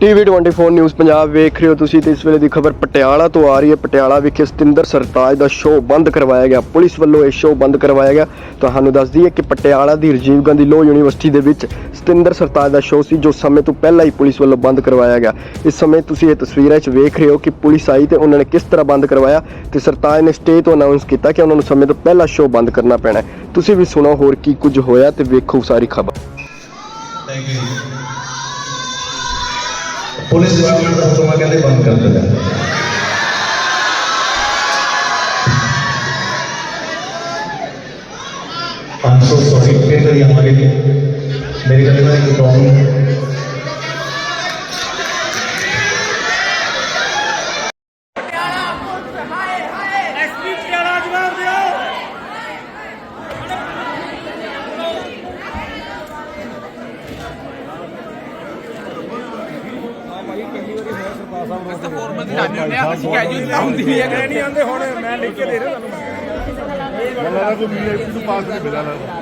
TV 24 news Punjab ਵੇਖ ਰਹੇ ਹੋ ਤੁਸੀਂ ਤੇ ਇਸ ਵੇਲੇ ਦੀ ਖਬਰ ਪਟਿਆਲਾ ਤੋਂ ਆ ਰਹੀ ਹੈ। ਪਟਿਆਲਾ ਵਿਖੇ ਸਤਿੰਦਰ ਸਰਤਾਜ ਦਾ ਸ਼ੋਅ ਬੰਦ ਕਰਵਾਇਆ ਗਿਆ। ਪੁਲਿਸ ਵੱਲੋਂ ਇਹ ਸ਼ੋਅ ਬੰਦ ਕਰਵਾਇਆ ਗਿਆ। ਤੁਹਾਨੂੰ ਦੱਸ ਦਈਏ ਕਿ ਪਟਿਆਲਾ ਦੀ ਰਾਜੀਵ ਗਾਂਧੀ ਲੋ ਯੂਨੀਵਰਸਿਟੀ ਦੇ ਵਿੱਚ ਸਤਿੰਦਰ ਸਰਤਾਜ ਦਾ ਸ਼ੋਅ ਸੀ, ਜੋ ਸਮੇਂ ਤੋਂ ਪਹਿਲਾਂ ਹੀ ਪੁਲਿਸ ਵੱਲੋਂ ਬੰਦ ਕਰਵਾਇਆ ਗਿਆ। ਇਸ ਸਮੇਂ ਤੁਸੀਂ ਇਹ ਤਸਵੀਰਾਂ 'ਚ ਵੇਖ ਰਹੇ ਹੋ ਕਿ ਪੁਲਿਸ ਆਈ ਤੇ ਉਹਨਾਂ ਨੇ ਕਿਸ ਤਰ੍ਹਾਂ ਬੰਦ ਕਰਵਾਇਆ ਤੇ ਸਰਤਾਜ ਨੇ ਸਟੇਜ ਤੋਂ ਅਨਾਉਂਸ ਕੀਤਾ ਕਿ ਉਹਨਾਂ ਨੂੰ ਸਮੇਂ ਤੋਂ ਪਹਿਲਾਂ ਸ਼ੋਅ ਬੰਦ ਕਰਨਾ ਪੈਣਾ ਤੁਸੀਂ ਵੀ ਸੁਣੋ ਹੋਰ ਕੀ ਕੁਝ ਹੋਇਆ ਤੇ ਵੇਖੋ ਸਾਰੀ ਖਬਰ। ਥੈਂਕ ਯੂ ਪੁਲਿਸ ਡਿਪਾਰਟਮੈਂਟ ਦਾ ਹੁਕਮ ਆ ਕਹਿੰਦੇ ਬੰਦ ਕਰ ਦਿੱਤਾ I'm so sorry फिर कभी हमारे लिए मेरी गलती है कि प्रॉब्लम ਐਸਪੀ ਮੈਨੂੰ ਲੱਗਦਾ ਕੋਈ ਵੀਆਈਪੀ ਨੂੰ ਪਾਸ ਨਹੀਂ ਮਿਲਿਆ ਲੱਗਦਾ